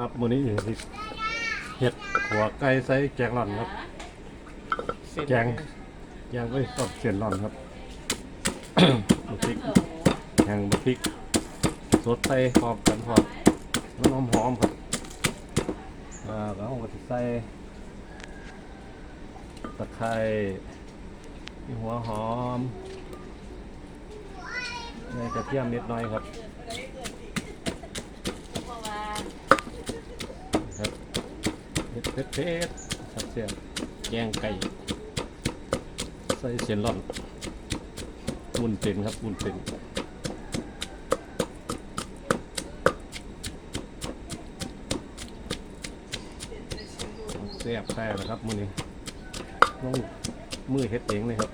ครับมื้อนี้สิเห็ดหัวไก่ใส่แกงร่อนครับ แกงแกงด้วยสดเสียนร่อนครับบักพริกแกงบักพริก สดใส่พร้อมกันพร้อมมันหอมหอมๆครับอ่าแล้วเราก็จะใส่ตะไคร้มีหัวหอมใส่กระเทียมนิดหน่อยครับครับ เผ็ดๆครับเสียงแกงไก่ใส่เสียนร่อนมุนเป็นครับมุนเป็นแซ่บแท้นะครับมือนี้ต้องมือเฮ็ดเองเลยครับ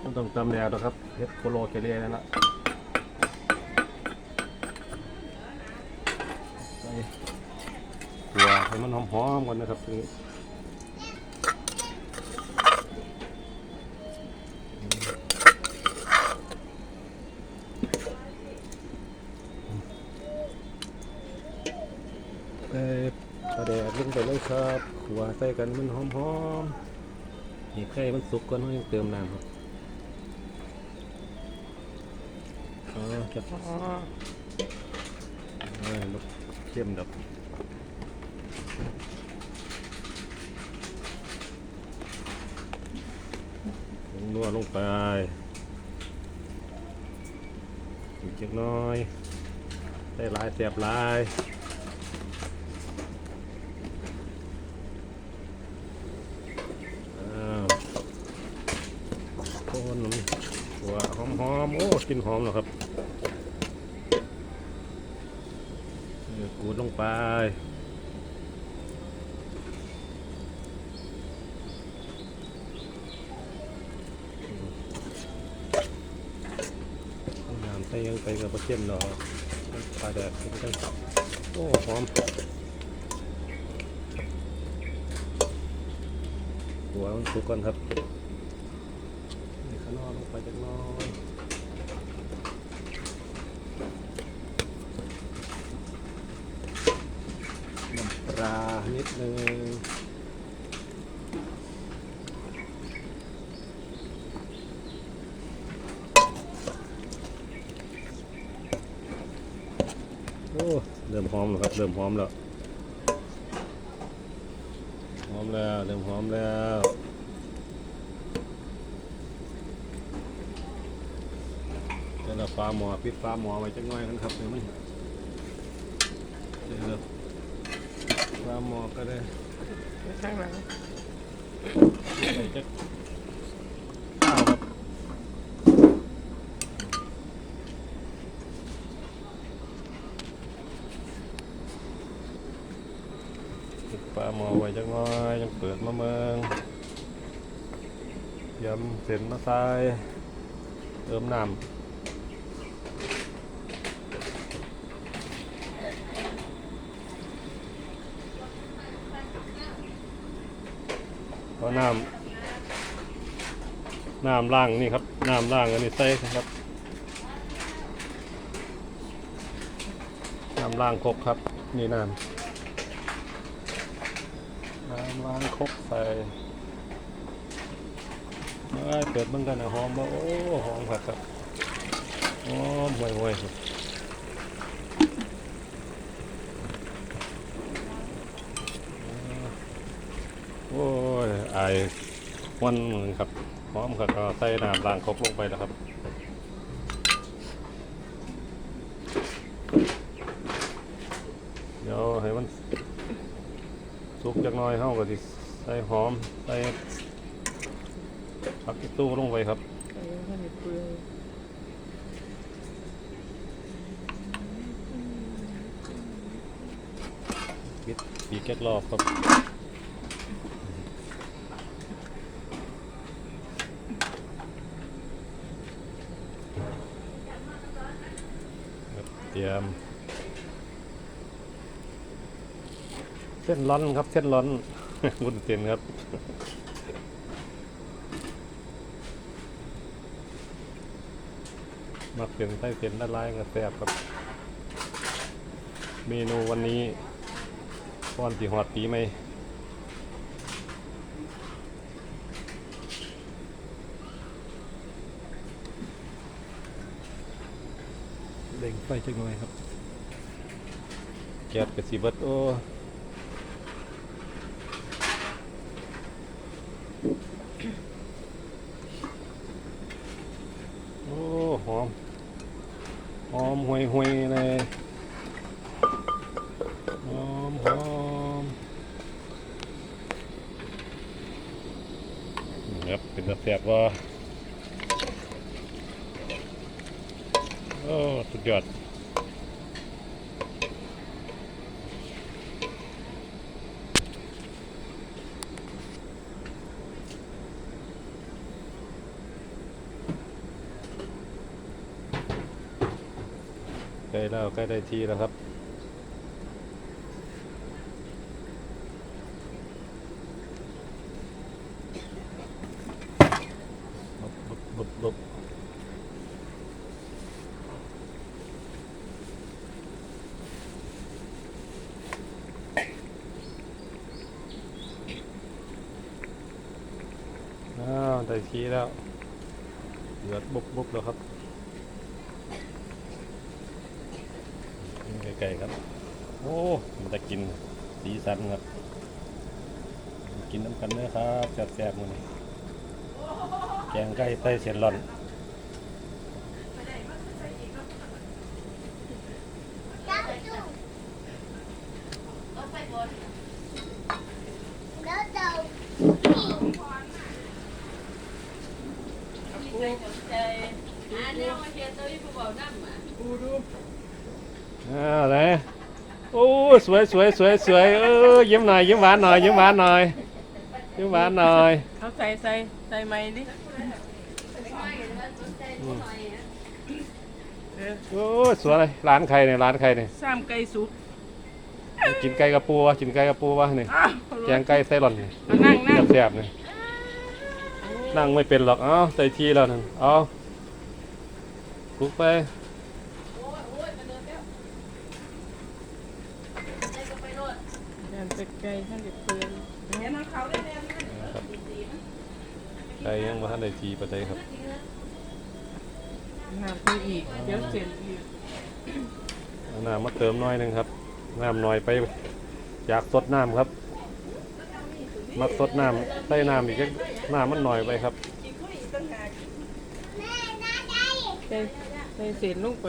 ไม่ต้องตำแล้วนะครับเฮ็ดโคโลเคเลียนั่นละใส่ตัวให้มันหอมๆก่อนนะครับตรงนี้ปลาแดดลงไปเลยครับ ขัวใส่กันมันหอมๆนี่ไข่มันสุกก่อนเรายังเติมน้ำครับ อ๋อจะเออลูกเข้มดับลงนัวลงไปอีกจักน้อย ได้ลายเสียบลายคนน้ำหัวหอมๆโอ้กลินหอมแล้วครับ เออกูดลงไปน้ำใส่ยัง ไปกับปลาเค็มเนาะปลาแดดขึ้นกันโอ้หอมหัวมันสุกก่อนครับนี่ข้างนอกลงไปจักน้อยน้ำปลานิดนึง เริ่มหอมแล้วครับ เริ่มหอมแล้ว หอมแล้ว เริ่มหอมแล้วเดี๋ยวเราฟ้าหมอปิดฟ้าหมอไว้จักหน่อยกันครับเดี๋ยวมันเดี๋ยวเราฟ้าหมอก็ได้ข้างหลังใส่จะข้าวครับปิดปลา หมอไว้จังน้อยยังเปิดมาเมืองยำเส้นมาใส่เติมน้ำก็น้ำน้ำล่างนี่ครับน้ำล่างอันนี้ใส่ครับน้ำล่างครกครับนี่น้ำ น้ำล้างครกใส่เอ้ยเปิดเบิ่งกันนะหอมบ่โอ้หอมผัดครับหอมห่วยห่วยโอ้ยไอายวันเหมือนครับพร้อมครับก็ใส่น้ำล้างครกลงไปแล้วครับเดี๋ยวให้มัน สุกจักหน่อยเฮาก็สิใส่หอมใส่ผักอีตู้ลงไปครับเออให้มันเปื่อยปิดปีกแก๊กรอบครับครับเตรียม เส้นร้อนครับ เส้นร้อนวุ่นเต็นครับมักเส้นใส้เส้นด้านล่างก็แซ่บครับ เมนูวันนี้ก้อนสีหอดปีไหมเด้งไปจังหน่ยครับแก๊สกับซีเบิร์ตโอ้ สบว่าโอ้ สุดยอดใกล้แล้วใกล้ได้ที่แล้วครับบุบบุบบุบ อ้าวได้ทีแล้วเลือดบุบบุบแล้วครับไก่ๆครับ โอ้ มันจะกินสีสันครับ กินน้ำกันเนื้อครับแซ่บๆมันแกงไก่ไต้เสียนหล่อน กูดูอ้าวไหนโอ้สวยสวยสวยสวยเออยิ้มหน่อยยิ้มหวานหน่อยยิ้มหวานหน่อยยิ้มหวานหน่อยเอาใส่ใส่ใส่ไม้ดิเออโอ้สวยเลยร้านใครเนี่ยร้านใครเนี่ยสามไก่สุกกินไก่กระปูวะกินไก่กระปูวะเนี่ยอ้าวแกงไก่ไส้หล่อนเนี่ยนั่งนั่งแซ่บๆเนี่ยนั่งไม่เป็นหรอกเอ้าใส่ทีแล้วนั่นเอาค ลุกไปยันเป็ดไก่ท่านเด็กเปลือยเห็นเขาได้แน่นะครับไก่ยังมาทันได้ทีประเดี๋ยวครับน้ำไปอีกเดี๋ยวเสร็จอีกเอาน้ำมาเติมหน้อยหนึงครับน้ำน้อยไปอยากสดน้ำครับ มักสดน้ำใส่น้ำอีกจักน้ำมันหน่อยไปครับใส่ ใส่เสร็จลงไป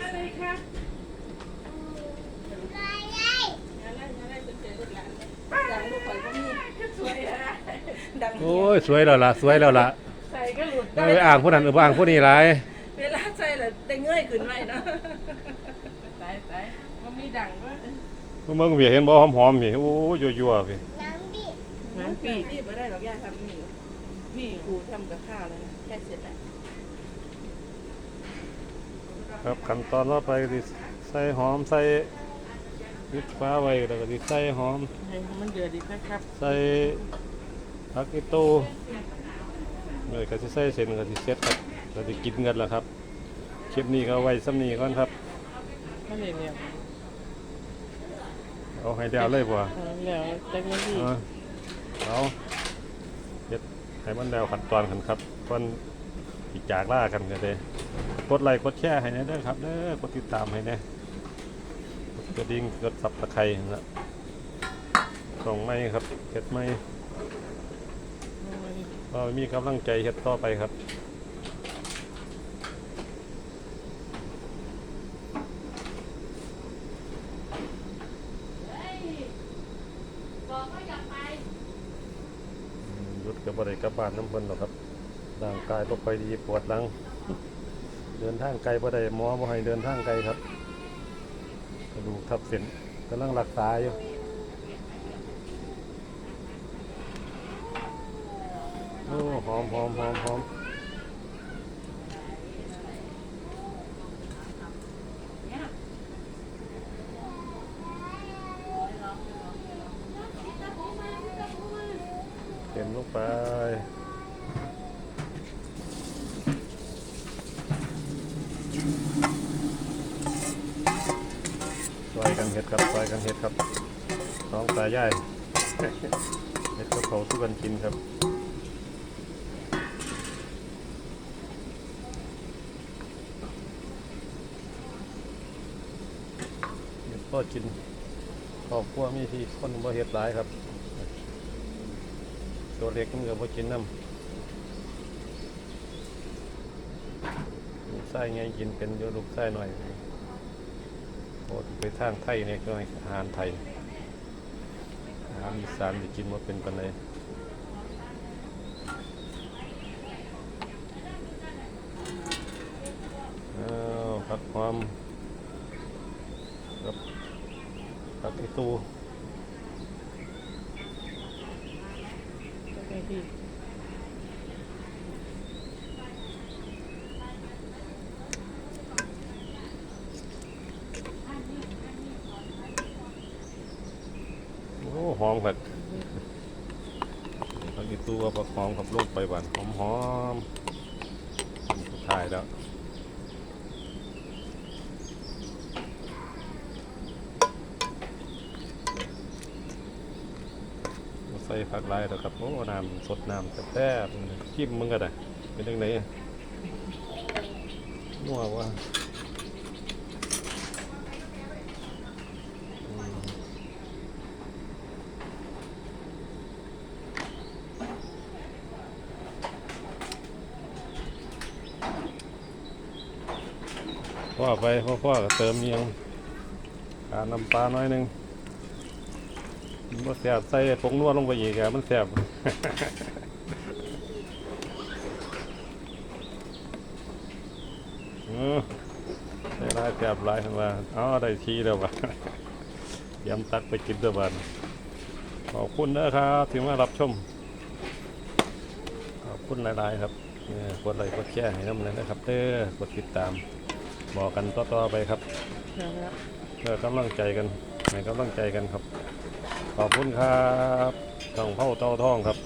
อะไรคะดังลูกข่อยก็มีสวยอะดังโอ้ยสวยแล้วล่ะสวยแล้วล่ะใส่ก็หลุดไม่ไปอ่างผู้นั้นเออไปอ่างผู้นี้ไรเวลาใส่แล้วได้เงยขึ้นไว้เนาะใส่ใส่มันมีดังด้วยเมืองเวียเห็นบ่หอมหอมๆนี่โอ้ยยั่วๆพี่ น้ำปีพี่ไม่ได้หรอกย่าทำนี่พี่ครูทำกับข้าวแล้วนะแค่เสร็จแล้วครับขั้นตอนต่อไปก็สิใส่หอมใส่ยึดฟ้าไว้แล้วก็สิใส่หอมให้มันเดือดอีกนะครับใส่ผักอีตูเลยก็สิใส่เส้นก็สิเสร็จครับเราจะกินกันแล้วครับคลิปนี้ก็เอาไว้ซ้ำนี้ก่อนครับไม่เลยเนี่ยเอาให้เดียวเลยบ่เอาแล้วจักนาทีเอา เอาเฮ็ดให้มันแล้วขั้นตอนกันครับก่อนสิจากล่ากันก็ได้กดไลค์กดแชร์ให้แน่เด้อครับเด้อกดติดตามให้แน่กดกระดิ่งกดซับตะไคร้นั่นละส่งไม้ครับเฮ็ดไม้ก็มีกำลังใจเฮ็ดต่อไปครับหยุดกั บบริกลับบ้านน้ำเพิ่นหรอกครับร่างกายก็ไปดีปวดหลัง เดินทางไกลบ่ได้หมอบ่ให้เดินทางไกลครับกระดูกทับเส้นกำลังรักษาอยู่โอ้หอมหอมหอมหอม ลงไป ซอยกันเห็ดครับซอยกันเห็ดครับน้องตายายเห็ดกระเพราสู้กันกินครับเห็ดพ่อกินครอบครัวมีที่คนบ่เห็ดหลายครับ ตัวเล็กมันก็บ่กินน้ำไส้ไงกินเป็นอยู่ลูกไส้หน่อย ไปทางไทยเนี่ยก็อาหารไทย อาหารอีสานจะกินว่าเป็นปันเลยอ้าวผักหอมกับผักอีตูโอเคพี่ โอ้หอมครับผักอีตูกับผักหอมกับลงไปบ้านหอมหอมๆสุดท้ายแล้วใส่ผักลายแล้วครับ โอ้น้ำสดน้ำแซ่บจิ้มมึงก็ได้เป็นยังไงนัวว่าอืม พ่อไปพ่อพ่อก็เติมเนียงการน้ำปลาน้อยหนึ่งมันแสบใส่ผงนวดลงไปอีกอะมันแสบเออได้หลายแสบหลายขึ้นมาเอได้ทีแล้ววะยำตักไปกินด้อบันขอบคุณนะครับที่มารับชม ขอบคุณหลาย ๆ ครับเนี่ยกดไลค์กดแชร์ให้น้ำเลยนะครับเด้อกดติดตาม บอกกันต่อๆไปครับนะครับเพื่อกำลังใจกันให้กำลังใจกันครับ ขอบคุณครับต้องเผาเต้าท่องครับ